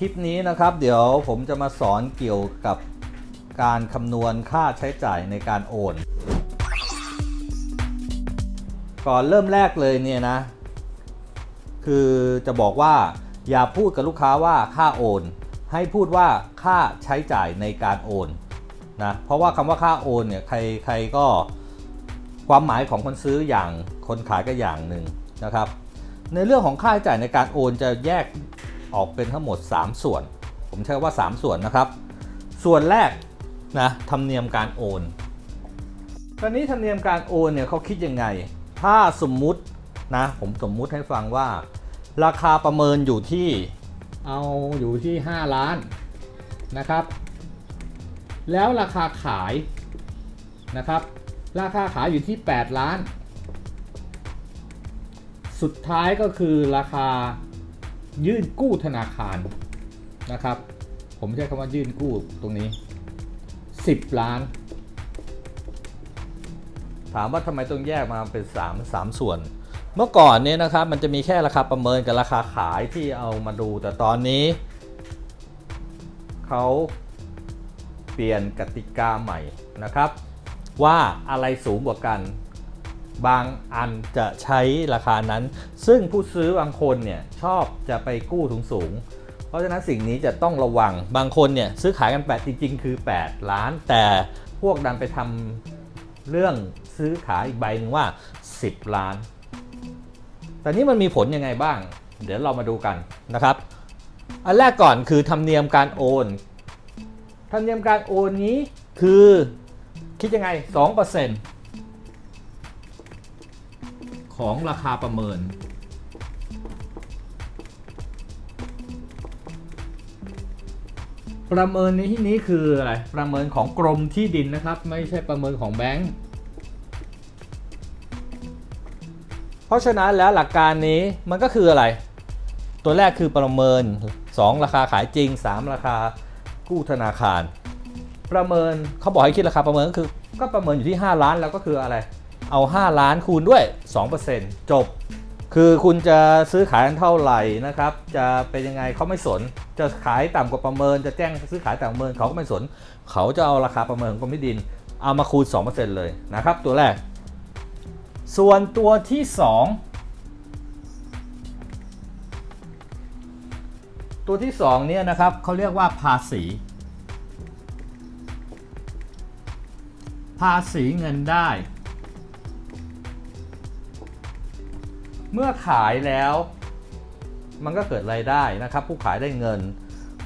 คลิปนี้นะครับเดี๋ยวผมจะมาสอนเกี่ยวกับการคำนวณค่าใช้จ่ายในการโอน ก่อนเริ่มแรกเลยเนี่ยนะ คือจะบอกว่าอย่าพูดกับลูกค้าว่าค่าโอน ให้พูดว่าค่าใช้จ่ายในการโอนนะเพราะว่าคำว่าค่าโอนเนี่ยใครใครก็ความหมายของคนซื้ออย่างคนขายก็อย่างหนึ่งนะครับ ในเรื่องของค่าใช้จ่ายในการโอนจะแยก ออกเป็นทั้งหมด 3 ส่วน ผมใช้ว่า 3 ส่วนนะครับ ส่วนแรกนะธรรมเนียมการโอนตอนนี้ธรรมเนียมการโอนเนี่ยเขาคิดยังไง ถ้าสมมุตินะผมสมมุติให้ฟังว่า ราคาประเมินอยู่ที่เอาอยู่ที่ 5 ล้านนะครับ แล้วราคาขายนะครับ ราคาขายอยู่ที่ 8 ล้าน สุดท้ายก็คือราคา ยื่นกู้ธนาคารนะครับ ผมใช้คำว่ายื่นกู้ตรงนี้ 10 ล้าน ถามว่าทำไมต้องแยกมาเป็น 3 3 ส่วน เมื่อก่อนเนี่ยนะครับมันจะมีแค่ราคาประเมินกับราคาขายที่เอามาดู แต่ตอนนี้เขาเปลี่ยนกติกาใหม่นะครับ ว่าอะไรสูงกว่ากัน บางอันจะใช้ราคานั้น ซึ่งผู้ซื้อบางคนเนี่ยชอบจะไปกู้สูงสูง เพราะฉะนั้นสิ่งนี้จะต้องระวัง บางคนเนี่ยซื้อขายกัน8จริง ๆ คือ 8 ล้าน แต่พวกดันไปทำเรื่องซื้อขายอีกใบหนึ่งว่า 10 ล้าน แต่นี่มันมีผลยังไงบ้าง เดี๋ยวเรามาดูกันนะครับ อันแรกก่อนคือธรรมเนียมการโอน ธรรมเนียมการโอนนี้คือคิดยังไง 2% ของราคาประเมิน ประเมินในที่นี้คืออะไร ประเมินของกรมที่ดินนะครับ ไม่ใช่ประเมินของแบงก์เพราะฉะนั้นแล้วหลักการนี้มันก็คืออะไร ตัวแรกคือประเมิน 2 ราคาขายจริง 3 ราคากู้ธนาคาร ประเมินเขาบอกให้คิดราคาประเมินก็คือ ก็ประเมินอยู่ที่ 5 ล้านแล้วก็คืออะไร เอา 5 ล้านคูณด้วย 2%จบ คือคุณจะซื้อขายกันเท่าไหร่นะครับ จะเป็นยังไงเขาไม่สน จะขายต่ำกว่าประเมิน จะแจ้งซื้อขายต่ำประเมินเขาก็ไม่สน เขาจะเอาราคาประเมินของกรมที่ดิน เอามาคูณ 2%เลยนะครับ ตัวแรก ส่วนตัวที่ 2 ตัวที่ 2 เนี่ยนะครับเขาเรียกว่าภาษีภาษีเงินได้ เมื่อขายแล้วมันก็เกิดรายได้นะครับ ผู้ขายได้เงิน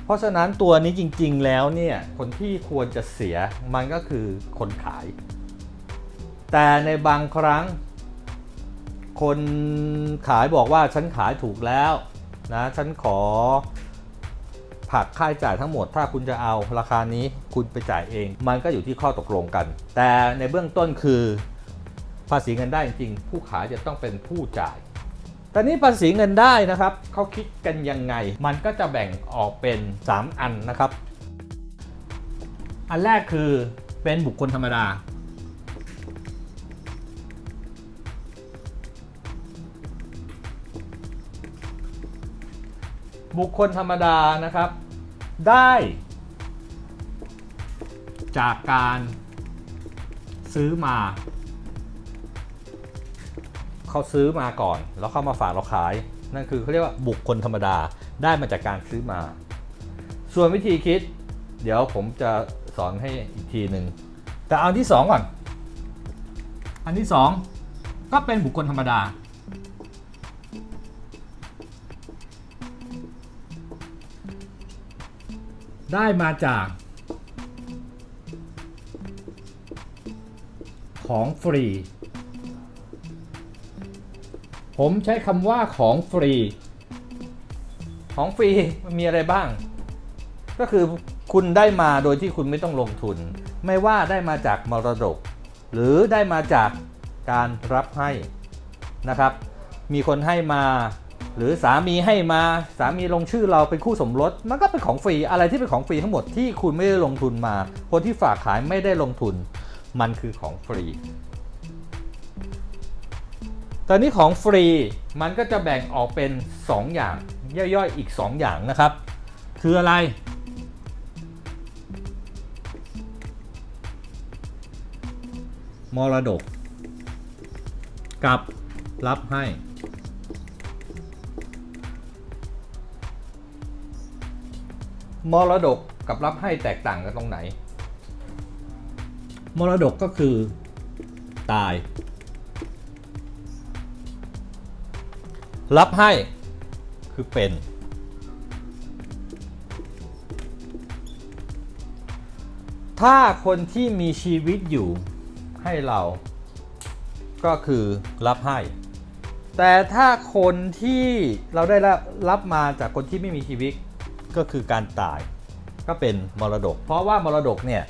เพราะฉะนั้นตัวนี้จริงๆแล้วเนี่ยคนที่ควรจะเสียมันก็คือคนขาย แต่ในบางครั้ง คนขายบอกว่าฉันขายถูกแล้วนะฉันขอผักค่าใช้จ่ายทั้งหมดถ้าคุณจะเอาราคานี้คุณไปจ่ายเอง มันก็อยู่ที่ข้อตกลงกัน แต่ในเบื้องต้นคือ ภาษีเงินได้จริง ผู้ขายจะต้องเป็นผู้จ่าย แต่นี้ภาษีเงินได้นะครับเขาคิดกันยังไง มันก็จะแบ่งออกเป็น 3 อันนะครับ อันแรกคือเป็นบุคคลธรรมดา บุคคลธรรมดานะครับ ได้จากการซื้อมา เขาซื้อมาก่อน แล้วเข้ามาฝากเราขาย นั่นคือเขาเรียกว่าบุคคลธรรมดาได้มาจากการซื้อมา ส่วนวิธีคิด เดี๋ยวผมจะสอนให้อีกทีหนึ่งแต่เอาอันที่สองก่อน อันที่สองก็เป็นบุคคลธรรมดา ได้มาจาก ของฟรี ผมใช้คำว่าของฟรี ของฟรีมันมีอะไรบ้าง ก็คือคุณได้มาโดยที่คุณไม่ต้องลงทุน ไม่ว่าได้มาจากมรดก หรือได้มาจากการรับให้นะครับ มีคนให้มา หรือสามีให้มาสามีลงชื่อเราเป็นคู่สมรส มันก็เป็นของฟรีอะไรที่เป็นของฟรีทั้งหมดที่คุณไม่ได้ลงทุนมา คนที่ฝากขายไม่ได้ลงทุน มันคือของฟรี ตอนนี้ของฟรีมันก็จะแบ่งออกเป็น 2 อย่าง ย่อยๆอีก 2 อย่างนะครับ คืออะไร มรดก กับรับให้ มรดกกับรับให้แตกต่างกันตรงไหน มรดกก็คือตาย รับให้คือเป็น ถ้าคนที่มีชีวิตอยู่ให้เรา ก็คือรับให้ แต่ถ้าคนที่เราได้รับมาจากคนที่ไม่มีชีวิตก็คือการตายก็เป็นมรดก เพราะว่ามรดกเนี่ย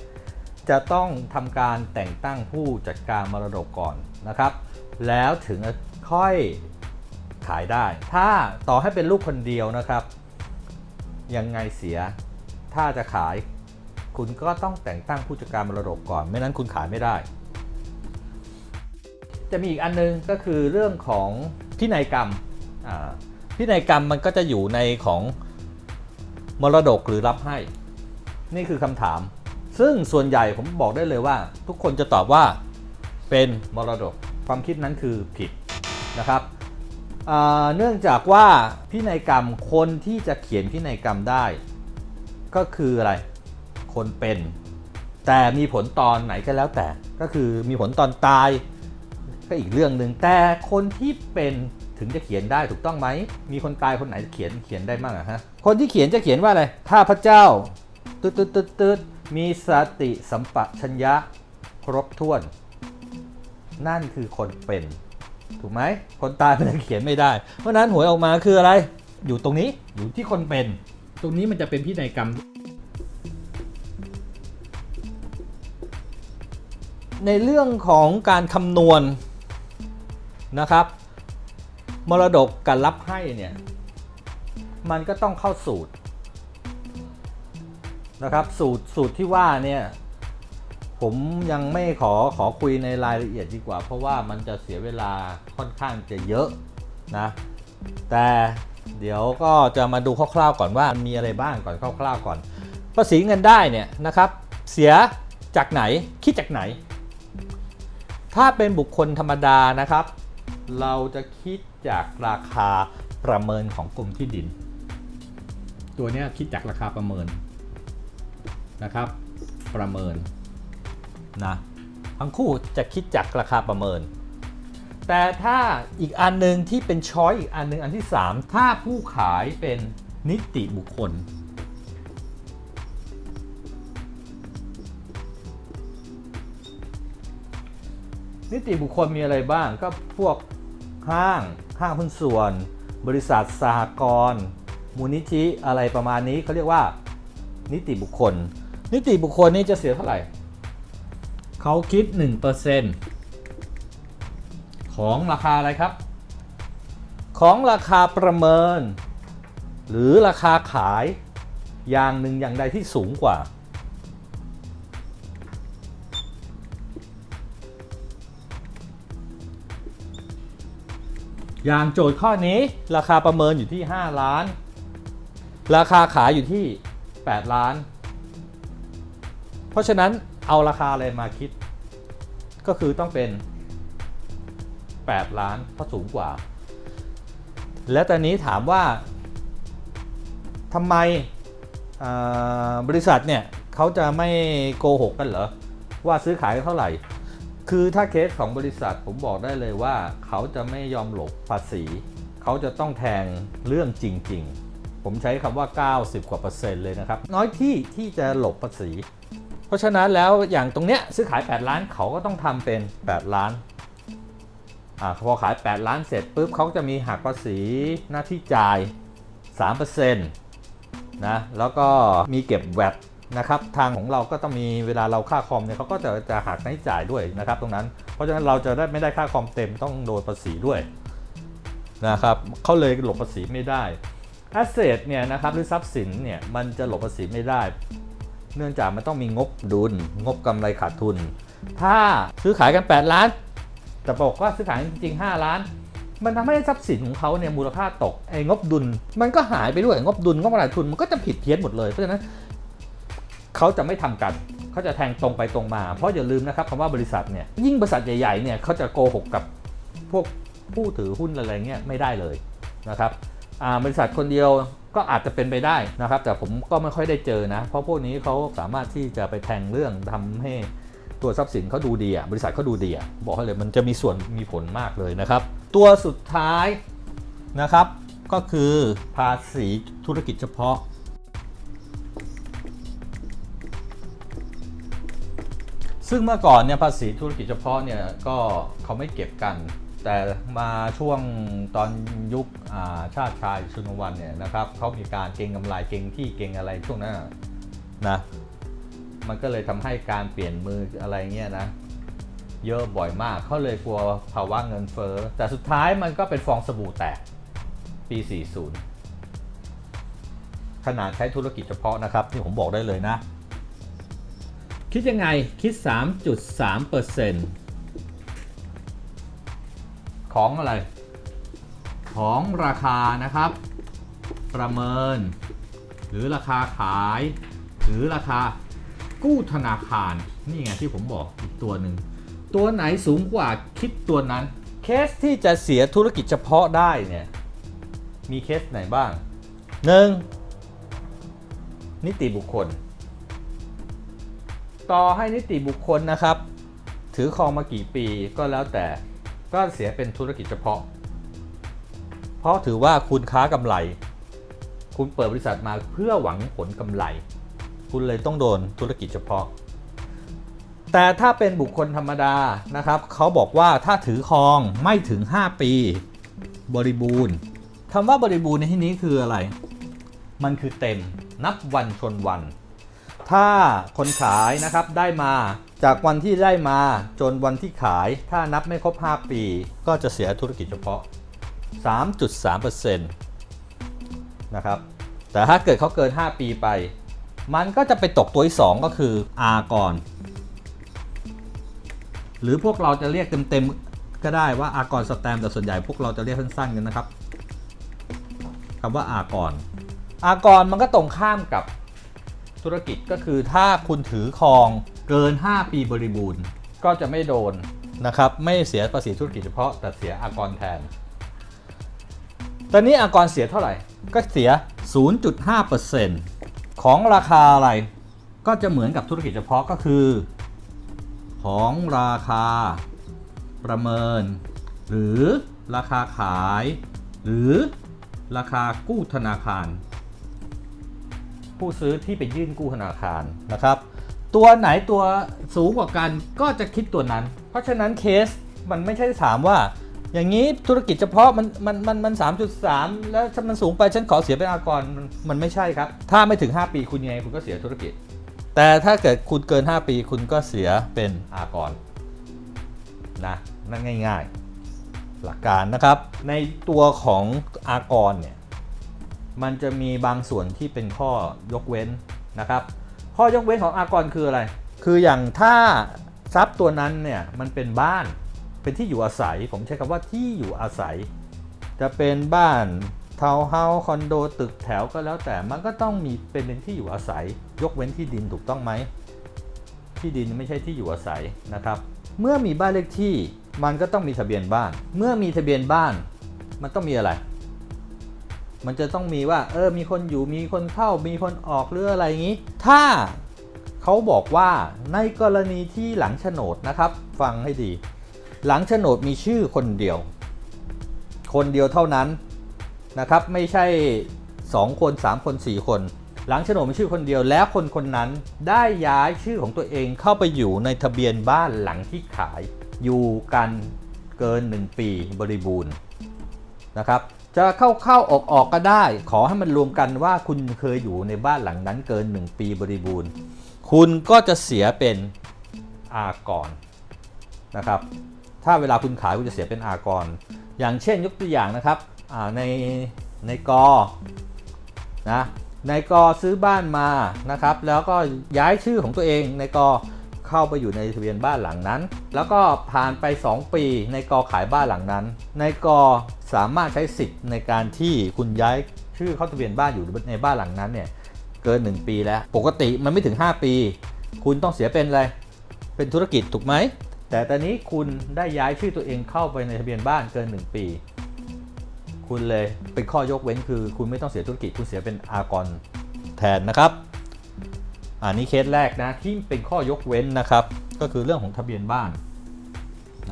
จะต้องทำการแต่งตั้งผู้จัดการมรดกก่อนนะครับ แล้วถึงค่อย ขายได้ ถ้าต่อให้เป็นลูกคนเดียวนะครับ ยังไงเสีย ถ้าจะขาย คุณก็ต้องแต่งตั้งผู้จัดการมรดกก่อน ไม่นั้นคุณขายไม่ได้ จะมีอีกอันนึงก็คือเรื่องของพินัยกรรมอ่าพินัยกรรมมันก็จะอยู่ในของมรดกหรือรับให้ นี่คือคำถาม ซึ่งส่วนใหญ่ผมบอกได้เลยว่า ทุกคนจะตอบว่าเป็นมรดกความคิดนั้นคือผิดนะครับ เนื่องจากว่าพินัยกรรมคนที่จะเขียนพินัยกรรมได้ ก็คืออะไร คนเป็น แต่มีผลตอนไหนก็แล้วแต่ ก็คือมีผลตอนตาย ก็อีกเรื่องหนึ่งแต่คนที่เป็นถึงจะเขียนได้ถูกต้องไหม มีคนตายคนไหนเขียนเขียนได้บ้างอะฮะ คนที่เขียนจะเขียนว่าอะไรข้าพเจ้าตืดตืดตืดตืดมีสติสัมปชัญญะครบถ้วน นั่นคือคนเป็น ถูกไหมคนตายมันจะเขียนไม่ได้ เพราะฉะนั้นหวยออกมาคืออะไร อยู่ตรงนี้อยู่ที่คนเป็น ตรงนี้มันจะเป็นพินัยกรรม ในเรื่องของการคำนวณนะครับ มรดกการรับให้เนี่ยมันก็ต้องเข้าสูตรนะครับสูตรสูตรที่ว่าเนี่ย ผมยังไม่ขอขอคุยในรายละเอียดดีกว่า เพราะว่ามันจะเสียเวลาค่อนข้างจะเยอะนะ แต่เดี๋ยวก็จะมาดูคร่าวๆก่อนว่ามีอะไรบ้างก่อนคร่าวๆก่อนภาษีเงินได้เนี่ยนะครับเสียจากไหนคิดจากไหน ถ้าเป็นบุคคลธรรมดานะครับ เราจะคิดจากราคาประเมินของกรมที่ดิน ตัวนี้คิดจากราคาประเมินนะครับ ประเมิน นะทั้งคู่จะคิดจากราคาประเมิน แต่ถ้าอีกอันหนึ่งที่เป็นช้อยอีกอันหนึ่งอันที่ 3 ถ้าผู้ขายเป็นนิติบุคคล นิติบุคคลมีอะไรบ้างก็พวกห้างห้างหุ้นส่วน บริษัทสหกรณ์มูลนิธิอะไรประมาณนี้เขาเรียกว่า นิติบุคคล นิติบุคคลนี่จะเสียเท่าไหร่ เขาคิด 1%ของราคาอะไรครับ ของราคาประเมิน หรือราคาขายอย่างหนึ่งอย่างใดที่สูงกว่า อย่างโจทย์ข้อนี้ราคาประเมินอยู่ที่ 5 ล้าน ราคาขายอยู่ที่ 8 ล้าน เพราะฉะนั้น เอาราคาอะไรมาคิด ก็คือต้องเป็น 8 ล้านเพราะสูงกว่า และตอนนี้ถามว่าทำไมบริษัทเนี่ยเขาจะไม่โกหกกันเหรอ ว่าซื้อขายกันเท่าไหร่ คือถ้าเคสของบริษัทผมบอกได้เลยว่า เขาจะไม่ยอมหลบภาษี เขาจะต้องแทงเรื่องจริง ๆ ผมใช้คำว่า 90 กว่าเปอร์เซ็นต์เลยนะครับ น้อยที่ที่จะหลบภาษี เพราะฉะนั้นแล้วอย่างตรงเนี้ยซื้อขาย 8 ล้านเขาก็ต้องทำเป็น 8 ล้านอ่าพอขาย 8 ล้านเสร็จปุ๊บเขาจะมีหักภาษีหน้าที่จ่าย 3%นะแล้วก็มีเก็บแวดนะครับทางของเราก็ต้องมีเวลาเราค่าคอมเนี่ยเขาก็จะจะหักค่าใช้จ่ายด้วยนะครับตรงนั้น เพราะฉะนั้นเราจะได้ไม่ได้ค่าคอมเต็มต้องโดนภาษีด้วยนะครับเขาเลยหลบภาษีไม่ได้แอสเซทเนี่ยนะครับหรือทรัพย์สินเนี่ยมันจะหลบภาษีไม่ได้ เนื่องจากมันต้องมีงบดุล งบกำไรขาดทุน ถ้าซื้อขายกัน 8 ล้าน แต่บอกว่าซื้อขายจริงๆ 5 ล้าน มันทำให้ทรัพย์สินของเขาเนี่ยมูลค่าตกไอ้งบดุล มันก็หายไปด้วยงบดุลงบรายทุนมันก็จะผิดเพี้ยนหมดเลยเพราะฉะนั้นเขาจะไม่ทำกันเขาจะแทงตรงไปตรงมา เพราะอย่าลืมนะครับคำว่าบริษัทเนี่ยยิ่งบริษัทใหญ่ๆเนี่ยเขาจะโกหกกับพวกผู้ถือหุ้นอะไรเงี้ยไม่ได้เลยนะครับบริษัทคนเดียว ก็อาจจะเป็นไปได้นะครับ แต่ผมก็ไม่ค่อยได้เจอนะ เพราะพวกนี้เขาสามารถที่จะไปแทงเรื่องทำให้ตัวทรัพย์สินเขาดูดีอะบริษัทเขาดูดีอะบอกให้เลยมันจะมีส่วนมีผลมากเลยนะครับ ตัวสุดท้ายนะครับ ก็คือภาษีธุรกิจเฉพาะซึ่งเมื่อก่อนเนี่ยภาษีธุรกิจเฉพาะเนี่ยก็เขาไม่เก็บกัน แต่มาช่วงตอนยุคาชาติชายชุนวันเนี่ยนะครับเขามีการเก็งกำไรเก็งที่เก็งอะไรช่วงนั้นนะมันก็เลยทำให้การเปลี่ยนมืออะไรเงี้ยนะ เยอะบ่อยมากเขาเลยกลัวภาวะเงินเฟ้อแต่สุดท้ายมันก็เป็นฟองสบู่แตกปี 40 ขนาดใช้ธุรกิจเฉพาะนะครับที่ผมบอกได้เลยนะ คิดยังไงคิด 3.3% ของอะไร ของราคานะครับ ประเมิน หรือราคาขาย หรือราคากู้ธนาคารนี่ไงที่ผมบอกอีกตัวหนึ่งตัวไหนสูงกว่าคิดตัวนั้น เคสที่จะเสียธุรกิจเฉพาะได้เนี่ยมีเคสไหนบ้าง 1. นิติบุคคล ต่อให้นิติบุคคลนะครับ ถือครองมากี่ปีก็แล้วแต่ ก็เสียเป็นธุรกิจเฉพาะ เพราะถือว่าคุณค้ากำไร คุณเปิดบริษัทมาเพื่อหวังผลกำไร คุณเลยต้องโดนธุรกิจเฉพาะ แต่ถ้าเป็นบุคคลธรรมดานะครับเขาบอกว่าถ้าถือครองไม่ถึง 5 ปี บริบูรณ์คำว่าบริบูรณ์ในที่นี้คืออะไร มันคือเต็มนับวันชนวัน ถ้าคนขายนะครับได้มาจากวันที่ได้มาจนวันที่ขาย ถ้านับไม่ครบ 5 ปี ก็จะเสียธุรกิจเฉพาะ 3.3%นะครับแต่ถ้าเกิดเขาเกิน 5 ปีไป มันก็จะไปตกตัวที่ 2 ก็คือ R ก่อน หรือพวกเราจะเรียกเต็มๆ ก็ได้ว่าอากรสแตมแต่ส่วนใหญ่พวกเราจะเรียกสั้นๆกันนะครับคำว่าอากรอากรมันก็ตรงข้ามกับ ธุรกิจก็คือถ้าคุณถือครองเกิน 5 ปีบริบูรณ์ ก็จะไม่โดนนะครับไม่เสียภาษีธุรกิจเฉพาะแต่เสียอากรแทน ตอนนี้อากรเสียเท่าไหร่ ก็เสีย 0.5%ของราคาอะไรก็จะเหมือนกับธุรกิจเฉพาะก็คือ ของราคาประเมิน หรือราคาขาย หรือราคากู้ธนาคาร ผู้ซื้อที่ไปยื่นกู้ธนาคารนะครับ ตัวไหนตัวสูงกว่ากันก็จะคิดตัวนั้น เพราะฉะนั้นเคสมันไม่ใช่ถามว่า อย่างนี้ธุรกิจเฉพาะมันมันมันมันสามจุดสามแล้วถ้ามันสูงไปฉันขอเสียเป็นอากรมันมันไม่ใช่ครับ ถ้าไม่ถึง 5 ปีคุณยังไงคุณก็เสียธุรกิจ แต่ถ้าเกิดคุณเกิน 5 ปีคุณก็เสียเป็นอากรนะนั่นง่าย ๆ หลักการนะครับ ในตัวของอากรเนี่ย มันจะมีบางส่วนที่เป็นข้อยกเว้นนะครับ ข้อยกเว้นของอากรคืออะไร คืออย่างถ้าทรัพย์ตัวนั้นเนี่ยมันเป็นบ้านเป็นที่อยู่อาศัย ผมใช้คำว่าที่อยู่อาศัย จะเป็นบ้านทาวน์เฮาส์คอนโดตึกแถวก็แล้วแต่มันก็ต้องมีเป็นเป็นที่อยู่อาศัย ยกเว้นที่ดินถูกต้องไหมที่ดินไม่ใช่ที่อยู่อาศัยนะครับ เมื่อมีบ้านเลขที่มันก็ต้องมีทะเบียนบ้าน เมื่อมีทะเบียนบ้าน มันต้องมีอะไร มันจะต้องมีว่าเออมีคนอยู่มีคนเข้ามีคนออกหรืออะไรอย่างนี้ ถ้าเขาบอกว่าในกรณีที่หลังโฉนดนะครับ ฟังให้ดี หลังโฉนดมีชื่อคนเดียว คนเดียวเท่านั้นนะครับ ไม่ใช่ 2 คน 3 คน 4 คน หลังโฉนดมีชื่อคนเดียวแล้วคนคนนั้นได้ย้ายชื่อของตัวเองเข้าไปอยู่ในทะเบียนบ้านหลังที่ขายอยู่กันเกิน 1 ปีบริบูรณ์นะครับ จะเข้าเข้าออกออกก็ได้ ขอให้มันรวมกันว่าคุณเคยอยู่ในบ้านหลังนั้นเกิน 1 ปีบริบูรณ์ คุณก็จะเสียเป็นอากรนะครับ ถ้าเวลาคุณขายคุณจะเสียเป็นอากร อย่างเช่นยกตัวอย่างนะครับในในกอนะในกอซื้อบ้านมานะครับ แล้วก็ย้ายชื่อของตัวเองในกอ เข้าไปอยู่ในทะเบียนบ้านหลังนั้น แล้วก็ผ่านไป 2 ปีในกอขายบ้านหลังนั้น ในกอสามารถใช้สิทธิ์ในการที่คุณย้ายชื่อเข้าทะเบียนบ้านอยู่ในบ้านหลังนั้นเนี่ยเกิน 1 ปีแล้ว ปกติมันไม่ถึง 5 ปี คุณต้องเสียเป็นอะไร เป็นธุรกิจถูกไหม แต่ตอนนี้คุณได้ย้ายชื่อตัวเองเข้าไปในทะเบียนบ้านเกิน 1 ปี คุณเลยเป็นข้อยกเว้นคือ คุณไม่ต้องเสียธุรกิจคุณเสียเป็นอากรแทนนะครับ อันนี้เคสแรกนะที่เป็นข้อยกเว้นนะครับ ก็คือเรื่องของทะเบียนบ้าน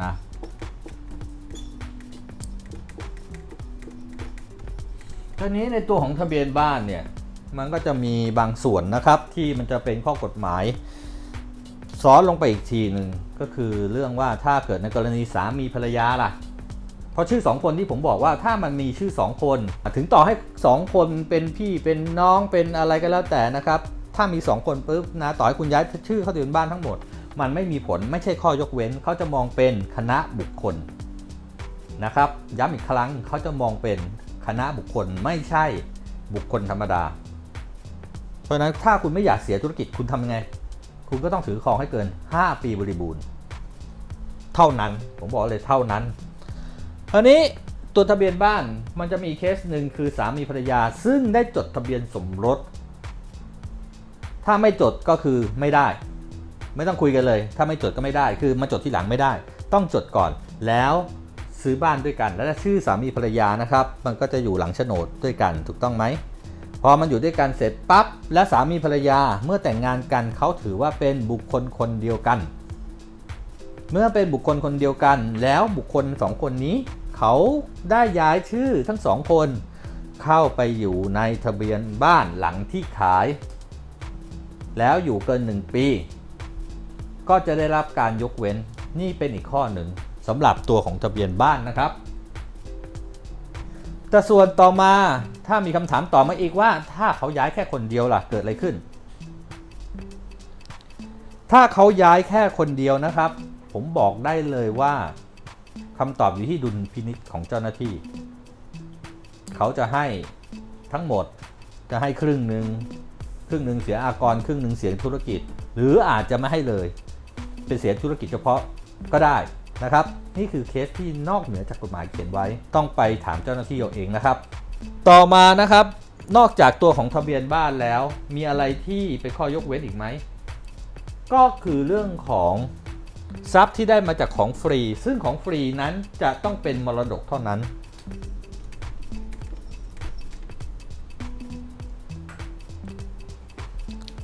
นะทีนี้ในตัวของทะเบียนบ้านเนี่ยมันก็จะมีบางส่วนนะครับที่มันจะเป็นข้อกฎหมาย ซ้อนลงไปอีกทีหนึ่งก็คือเรื่องว่าถ้าเกิดในกรณีสามีภรรยาล่ะเพราะชื่อสองคนที่ผมบอกว่าถ้ามันมีชื่อสองคน ถึงต่อให้สองคนเป็นพี่เป็นน้องเป็นอะไรก็แล้วแต่นะครับ ถ้ามีสองคนปุ๊บนะต่อให้คุณย้ายชื่อเข้าทะเบียนบ้านทั้งหมด มันไม่มีผลไม่ใช่ข้อยกเว้น เขาจะมองเป็นคณะบุคคลนะครับย้ำอีกครั้งเขาจะมองเป็นคณะบุคคลไม่ใช่บุคคลธรรมดา เพราะฉะนั้นถ้าคุณไม่อยากเสียธุรกิจคุณทำยังไง คุณก็ต้องถือครองให้เกิน 5 ปีบริบูรณ์ เท่านั้นผมบอกเลยเท่านั้นคราวนี้ตัวทะเบียนบ้านมันจะมีเคสหนึ่งคือสามีภรรยา ซึ่งได้จดทะเบียนสมรส ถ้าไม่จดก็คือไม่ได้ ไม่ต้องคุยกันเลย ถ้าไม่จดก็ไม่ได้ คือมาจดที่หลังไม่ได้ ต้องจดก่อน แล้วซื้อบ้านด้วยกัน แล้วชื่อสามีภรรยานะครับ มันก็จะอยู่หลังโฉนดด้วยกันถูกต้องไหมพอมันอยู่ด้วยกันเสร็จปั๊บและสามีภรรยาเมื่อแต่งงานกันเขาถือว่าเป็นบุคคลคนเดียวกัน เมื่อเป็นบุคคลคนเดียวกัน แล้วบุคคลสองคนนี้ เขาได้ย้ายชื่อทั้งสองคน เข้าไปอยู่ในทะเบียนบ้านหลังที่ขาย แล้วอยู่เกิน 1 ปี ก็จะได้รับการยกเว้นนี่เป็นอีกข้อหนึ่งสำหรับตัวของทะเบียนบ้านนะครับ แต่ส่วนต่อมาถ้ามีคำถามต่อมาอีกว่า ถ้าเขาย้ายแค่คนเดียวล่ะเกิดอะไรขึ้น ถ้าเขาย้ายแค่คนเดียวนะครับ ผมบอกได้เลยว่าคำตอบอยู่ที่ดุลพินิษของเจ้าหน้าที่ เขาจะให้ทั้งหมดจะให้ครึ่งหนึ่ง ครึ่งหนึ่งเสียอากรครึ่งหนึ่งเสียธุรกิจ หรืออาจจะไม่ให้เลยเป็นเสียธุรกิจเฉพาะก็ได้นะครับ นี่คือเคสที่นอกเหนือจากกฎหมายเขียนไว้ ต้องไปถามเจ้าหน้าที่เอาเองนะครับ ต่อมานะครับ นอกจากตัวของทะเบียนบ้านแล้ว มีอะไรที่เป็นข้อยกเว้นอีกไหมก็คือเรื่องของทรัพย์ที่ได้มาจากของฟรี ซึ่งของฟรีนั้นจะต้องเป็นมรดกเท่านั้น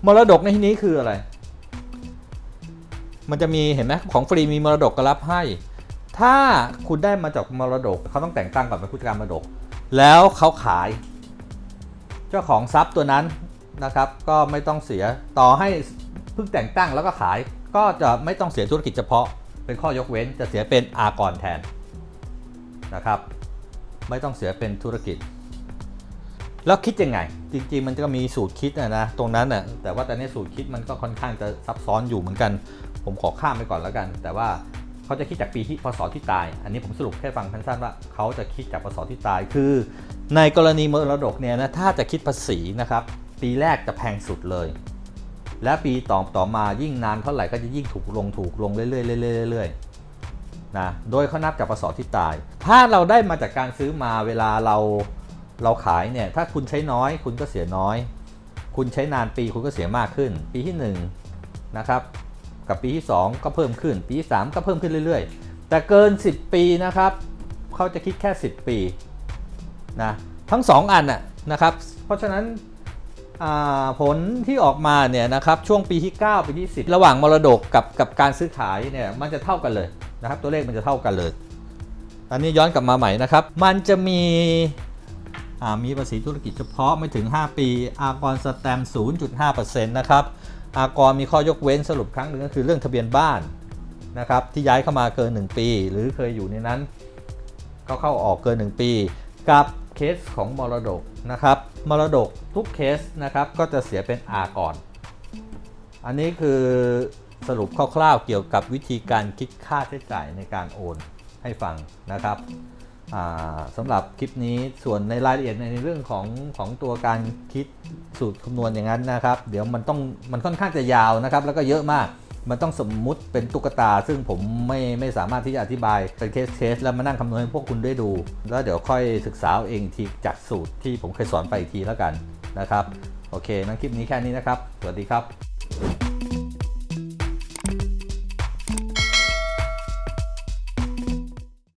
มรดกในที่นี้คืออะไร มันจะมีเห็นไหมของฟรีมีมรดกก็รับให้ ถ้าคุณได้มาจากมรดกเขาต้องแต่งตั้งก่อนเป็นผู้จัดการมรดก แล้วเขาขาย เจ้าของทรัพย์ตัวนั้นนะครับ ก็ไม่ต้องเสียต่อให้เพิ่งแต่งตั้งแล้วก็ขายก็จะไม่ต้องเสียธุรกิจเฉพาะ เป็นข้อยกเว้นจะเสียเป็นอากรแทนนะครับ ไม่ต้องเสียเป็นธุรกิจ แล้วคิดยังไง จริงๆมันก็มีสูตรคิดนะนะตรงนั้นน่ะแต่ว่าตอนนี้สูตรคิดมันก็ค่อนข้างจะซับซ้อนอยู่เหมือนกัน ผมขอข้ามไปก่อนแล้วกัน แต่ว่าเขาจะคิดจากปีที่พศที่ตาย อันนี้ผมสรุปแค่ฟังสั้นๆว่าเขาจะคิดจากพศที่ตายคือ ในกรณีมรดกเนี่ยนะถ้าจะคิดภาษีนะครับปีแรกจะแพงสุดเลย และปีต่อต่อมายิ่งนานเท่าไหร่ก็จะยิ่งถูกลงถูกลงเรื่อยๆเรื่อยๆเรื่อยๆนะโดยเขานับจากพศที่ตาย ถ้าเราได้มาจากการซื้อมาเวลาเรา เราขายเนี่ยถ้าคุณใช้น้อย คุณก็เสียน้อย คุณใช้นานปีคุณก็เสียมากขึ้น ปีที่1นงนะครับกับปีที่ 2 ก็เพิ่มขึ้น ปีที่3ก็เพิ่มขึ้นเรื่อยๆ แต่เกิน 10 ปีนะครับเขาจะคิดแค่ 10 ปีนะทั้ง 2 อันนะครับ เพราะฉะนั้นผลที่ออกมาเนี่ยนะครับช่วงปีที่ 9 ปีที่ 10 ระหว่างมรดกกับกับการซื้อขายเนี่ยมันจะเท่ากันเลยนะครับ ตัวเลขมันจะเท่ากันเลย อันนี้ย้อนกลับมาใหม่นะครับ มันจะมี มีภาษีธุรกิจเฉพาะไม่ถึง 5 ปี อากรสแตม 0.5%นะครับ อากรมีข้อยกเว้นสรุปครั้งหนึ่งก็คือเรื่องทะเบียนบ้านนะครับที่ย้ายเข้ามาเกิน 1 ปี หรือเคยอยู่ในนั้นก็เข้าออกเกิน 1 ปี กับเคสของมรดกนะครับ มรดกทุกเคสนะครับก็จะเสียเป็นอากรอันนี้คือสรุปคร่าวๆเกี่ยวกับวิธีการคิดค่าใช้จ่ายในการโอนให้ฟังนะครับ สำหรับคลิปนี้ส่วนในรายละเอียดในเรื่องของของตัวการคิดสูตรคำนวณอย่างนั้นนะครับ เดี๋ยวมันต้องมันค่อนข้างจะยาวนะครับ แล้วก็เยอะมากมันต้องสมมุติเป็นตุ๊กตา ซึ่งผมไม่ไม่สามารถที่จะอธิบายเป็นเคสเคสแล้วมานั่งคำนวณให้พวกคุณได้ดู แล้วเดี๋ยวค่อยศึกษาเองทีจากสูตรที่ผมเคยสอนไปอีกทีแล้วกันนะครับ โอเคนั่นคลิปนี้แค่นี้นะครับ สวัสดีครับ